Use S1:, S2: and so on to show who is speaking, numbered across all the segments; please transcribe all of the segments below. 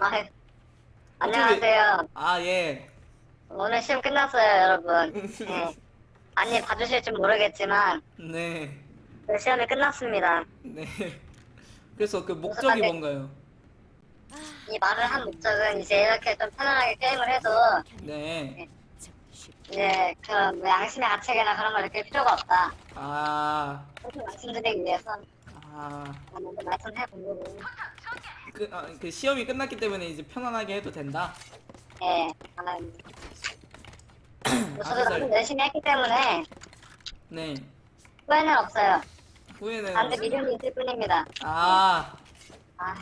S1: 아, 안녕하세요.
S2: 아, 예.
S1: 오늘 시험 끝났어요, 여러분. 네. 아니, 봐주실지 모르겠지만,
S2: 네.
S1: 그 시험이 끝났습니다.
S2: 네. 그래서 그 목적이 뭔가요?
S1: 이 말을 한 목적은 이제 이렇게 좀 편안하게 게임을 해도,
S2: 네.
S1: 이제 그런 뭐 양심의 가책이나 그런 걸 느낄 필요가 없다.
S2: 아,
S1: 그렇게 말씀드리기 위해서
S2: 아.
S1: 먼저 말씀해본 거고.
S2: 그, 아, 그 시험이 끝났기 때문에 이제 편안하게 해도 된다.
S1: 예. 아, 뭐 저도 너무 열심히 했기 때문에
S2: 네.
S1: 후회는 없어요.
S2: 후회는.
S1: 단지 믿음이 있을 뿐입니다.
S2: 아,
S1: 아,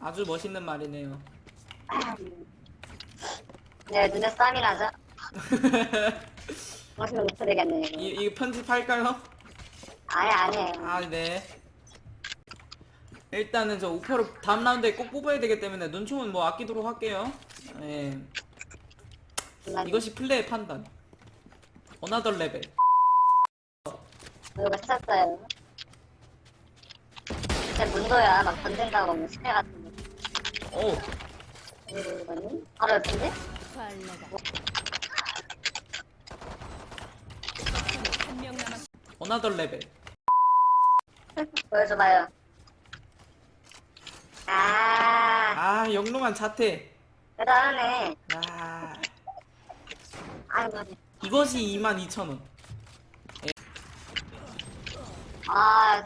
S2: 아주 멋있는 말이네요.
S1: 네, 눈에 쌈이 나죠? 못 차리겠네, 이거.
S2: 이, 이거 편집할까요?
S1: 아니, 아니에요.
S2: 아, 네. 일단은 저 우표를 다음 라운드에 꼭 뽑아야 되기 때문에 눈총은 뭐 아끼도록 할게요. 예.
S1: 정말
S2: 이것이 플레이의 판단. 어나더 레벨.
S1: 이거 찾았어요. 제 문도야, 막 던진다고 뭐 스페 같은 거.
S2: 오,
S1: 이거 이거니? 바로 옆인데?
S3: 한명 남았.
S2: 어나더 레벨.
S1: 보여줘봐요. 아,
S2: 아, 영롱한 자태.
S1: 대단하네.
S2: 야,
S1: 아이고,
S2: 이것이 22,000원.
S1: 아,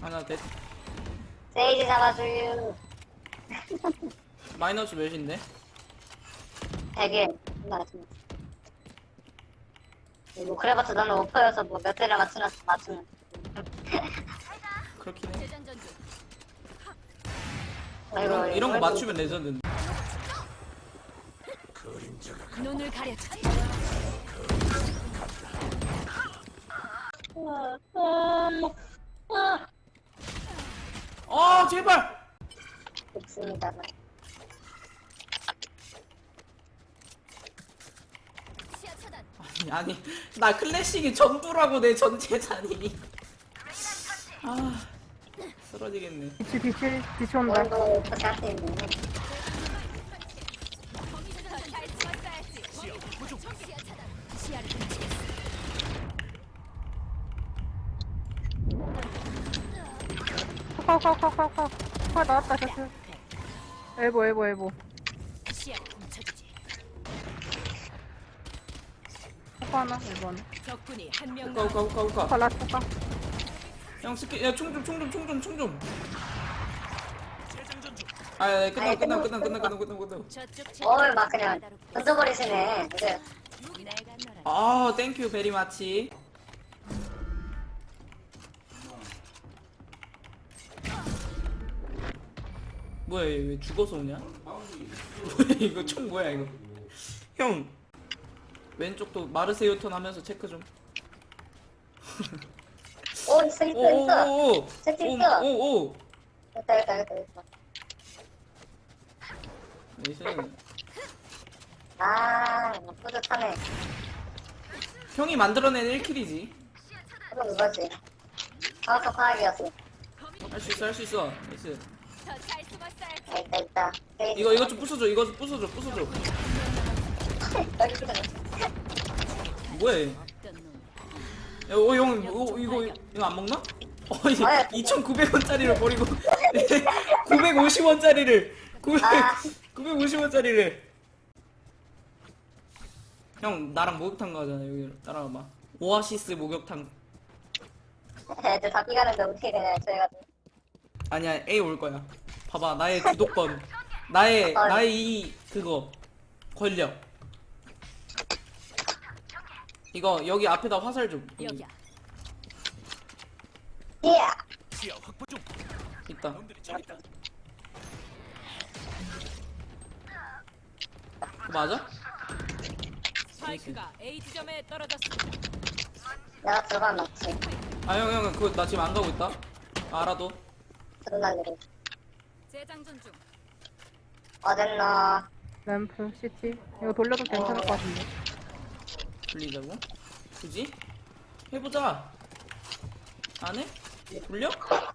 S2: 하나, 넷.
S1: 세이지 잡아줘요.
S2: 마이너스 몇인데?
S1: 되게, 맞습니다. 뭐, 그래봤자 나는 오퍼여서 뭐 몇 대를 맞추나, 맞추나.
S2: 그렇긴 해.
S1: 아이고,
S2: 이런, 이런 거 맞추면 레전드인데.
S3: 눈을 가려주지.
S2: 아, 제발!
S3: 차단.
S2: 아니, 아니, 나 클래식이 전부라고 내 전 재산이. 아, 쓰러지겠네.
S4: 뒤치 뒤치 뒤치 온다
S1: 오늘도 어떻게 할수 있는.
S3: 거기서 잘 숨었어야지. 시야 차단. 시야를 훔치겠어.
S4: 컷컷컷컷컷 컷 나왔다 셔츠 엘보 엘보 엘보. 컷 하나 엘보 하나
S2: 우까. 우까, 우까, 우까.
S4: 컷 라스트 컷
S2: 형 스킬, 야, 총 좀, 총 좀, 총 좀, 총 좀. 아, 야, 야, 끝나, 끝나, 끝나, 끝나, 끝나, 끝나, 끝나.
S1: 어이, 막 그냥 던져버리시네. 이제.
S2: 아, 땡큐 베리 마치. 뭐야, 얘 왜 죽어서 오냐? 뭐야, 이거 총 뭐야, 이거? 형, 왼쪽도 마르세유턴 하면서 체크 좀.
S1: 오, 있어, 있어, 있어. 있어.
S2: 오오오.
S1: 됐다, 됐다, 됐다, 됐다.
S2: 나이스.
S1: 아, 뿌듯하네.
S2: 형이 만들어낸 1킬이지.
S1: 그럼 이거지. 정확한 파악이었어.
S2: 할 수 있어, 할 수 있어. 나이스.
S3: 더잘.
S1: 아, 있다, 있다.
S2: 이거 이거 좀 부숴줘, 이거 좀 부숴줘, 부숴줘.
S1: 여기 있어.
S2: 뭐야? 야, 어, 형, 이거, 이거, 이거 안 먹나? 어, 이
S1: 아유.
S2: 2,900원짜리를 버리고. 950원짜리를. 900,
S1: 아.
S2: 950원짜리를. 형 나랑 목욕탕 가잖아 여기. 따라와봐. 오아시스 목욕탕.
S1: 애들 다 삐가는데 어떻게 되냐, 저희가.
S2: 아니야 A 올 거야. 봐봐 나의 주도권. 나의
S1: 아유.
S2: 나의 이 그거. 권력 이거 여기 앞에다 화살 좀 여기
S3: 여기야.
S1: 예!
S2: 있다 그거 맞아?
S3: 스파이크가 A 지점에 떨어졌습니다.
S1: 내가 들어가면 맞지.
S2: 아형형 그거 나 지금 안 가고 있다 알아도.
S3: 재장전 중.
S1: 어딨나.
S4: 램프 시티 이거 돌려도 괜찮을 것 같은데
S2: 돌리자고? 굳이? 해보자 안 해? 돌려?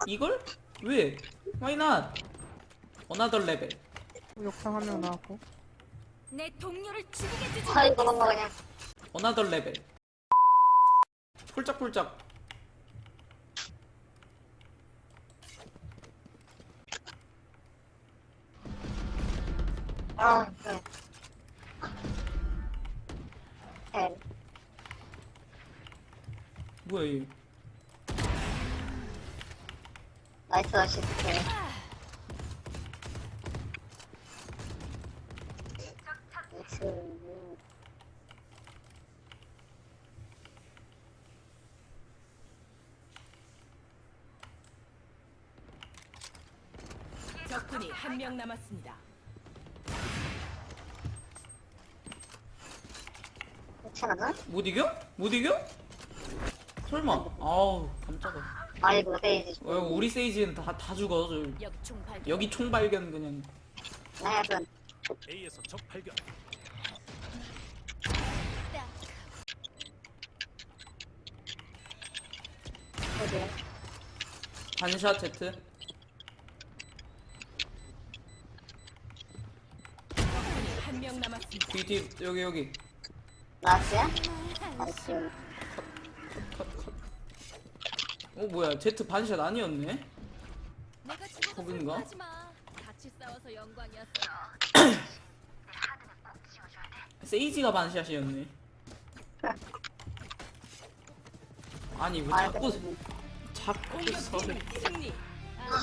S2: 이걸? 왜? Why not? Another level.
S4: 욕탕 한 명 나왔고.
S3: 내 동료를 죽이게 두지
S1: 아이고 그냥
S2: Another level. 폴짝폴짝.
S1: 아 네. 네.
S2: 뭐야 얘?
S1: 나이스 어시스트 나이스
S3: 적군이 한 명 남았습니다.
S1: 괜찮아?
S2: 못 이겨? 못 이겨? 설마? 아우 깜짝아.
S1: 아이고 세이지
S2: 어, 우리 세이지는 다 다 죽어. 저,
S3: 여기 총 발견.
S2: 여기 총 발견 그냥.
S1: 해븐
S5: A에서 적 발견.
S1: 어디
S2: 반샷 제트.
S3: 적군이 한명 남았습니다.
S2: 뒤뒤 여기 여기.
S1: 나왔어요? 나이스.
S2: 어 뭐야 제트 반샷 아니었네?
S3: 내가 죽어도
S2: 거긴가?
S3: 슬퍼하지 마. 같이 싸워서 영광이었어.
S2: 세이지가 반샷이었네. 아니 왜 자꾸 자꾸 서
S3: 승리. 아,